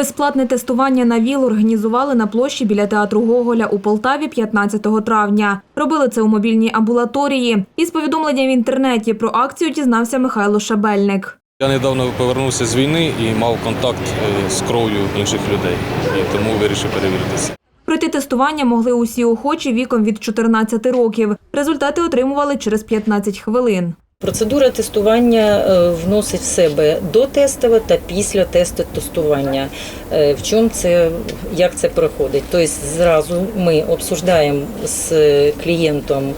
Безплатне тестування на ВІЛ організували на площі біля театру Гоголя у Полтаві 15 травня. Робили це у мобільній амбулаторії. Із повідомлення в інтернеті про акцію дізнався Михайло Шабельник. Я недавно повернувся з війни і мав контакт е, з кров'ю інших людей, і тому вирішив перевіритися. Пройти тестування могли усі охочі віком від 14 років. Результати отримували через 15 хвилин. Процедура тестування е, вносить в себе дотестове та після тесту тестування. Е, В чому це, як це проходить? Тобто зразу ми обсуждаємо з клієнтом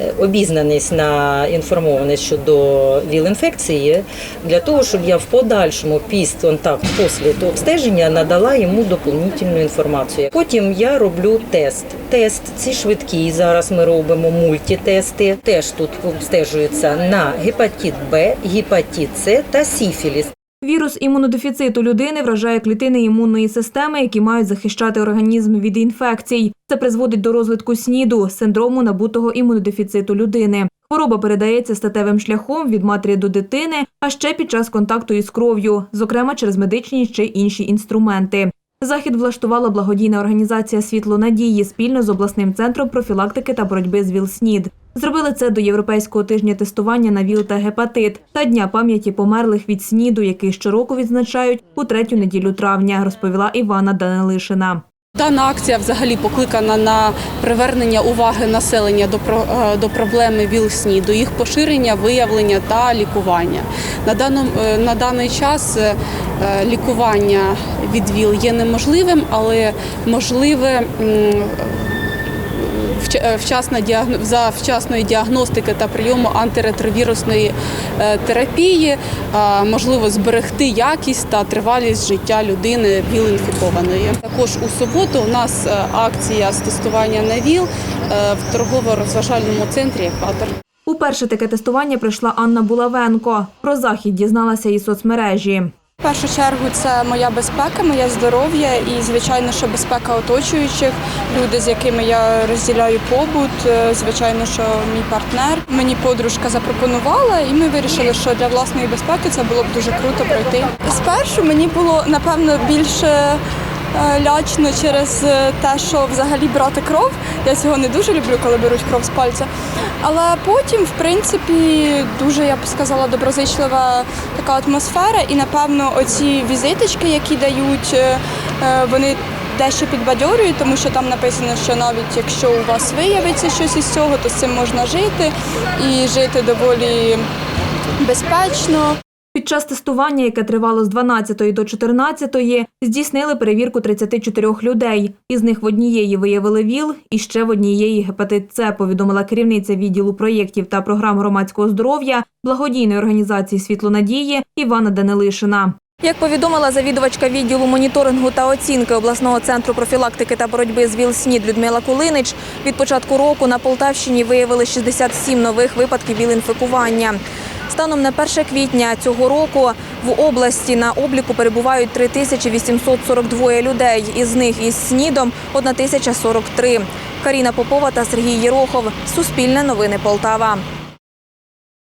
е, обізнаність на інформованість щодо ВІЛ-інфекції, для того, щоб я в подальшому після контакт після обстеження надала йому доповнительну інформацію. Потім я роблю тест. Тест ці швидкі. Зараз ми робимо мультитести. Теж тут обстежується на гепатит Б, гепатит С та сіфіліс. Вірус імунодефіциту людини вражає клітини імунної системи, які мають захищати організм від інфекцій. Це призводить до розвитку СНІДу – синдрому набутого імунодефіциту людини. Хвороба передається статевим шляхом від матері до дитини, а ще під час контакту із кров'ю, зокрема через медичні чи інші інструменти. Захід влаштувала благодійна організація Світло надії спільно з обласним центром профілактики та боротьби з ВІЛ-СНІД. Зробили це до Європейського тижня тестування на ВІЛ та гепатит та Дня пам'яті померлих від СНІДу, який щороку відзначають у третю неділю травня, розповіла Івана Данилишина. Дана акція взагалі покликана на привернення уваги населення до про- е, до проблеми ВІЛ-СНІДу, їх поширення, виявлення та лікування. На даному е, на даний час е, лікування від ВІЛ є неможливим, але можливе вчасна за вчасної діагностики та прийому антиретровірусної е, терапії е, можливо зберегти якість та тривалість життя людини ВІЛ-інфікованої. Також у суботу у нас е, акція з тестування на ВІЛ е, в торгово-розважальному центрі «Екватор». Уперше таке тестування прийшла Анна Булавенко. Про захід дізналася із соцмережі. Першу чергу це моя безпека, моє здоров'я і, звичайно, що безпека оточуючих, люди, з якими я розділяю побут, е, звичайно, що мій партнер. Мені подружка запропонувала, і ми вирішили, що для власної безпеки це було б дуже круто пройти. Спершу мені було напевно більше. Е, Лячно через е, те, що взагалі брати кров. Я цього не дуже люблю, коли беруть кров з пальця. Але потім, в принципі, дуже я б сказала, доброзичлива така атмосфера. І напевно, оці візиточки, які дають, е, вони дещо підбадьорюють, тому що там написано, що навіть якщо у вас виявиться щось із цього, то з цим можна жити і жити доволі безпечно. Під час тестування, яке тривало з 12 до 14, здійснили перевірку 34 людей. Із них в однієї виявили ВІЛ і ще в однієї гепатит С, повідомила керівниця відділу проєктів та програм громадського здоров'я благодійної організації Світло надії Івана Данилишина. Як повідомила завідувачка відділу моніторингу та оцінки обласного центру профілактики та боротьби з ВІЛ-СНІД Людмила Кулинич, від початку року на Полтавщині виявили 67 нових випадків ВІЛ-інфікування. Станом на 1 квітня цього року в області на обліку перебувають 3842 людей. Із них із СНІДом 1043. Каріна Попова та Сергій Єрохов. Суспільне новини Полтава.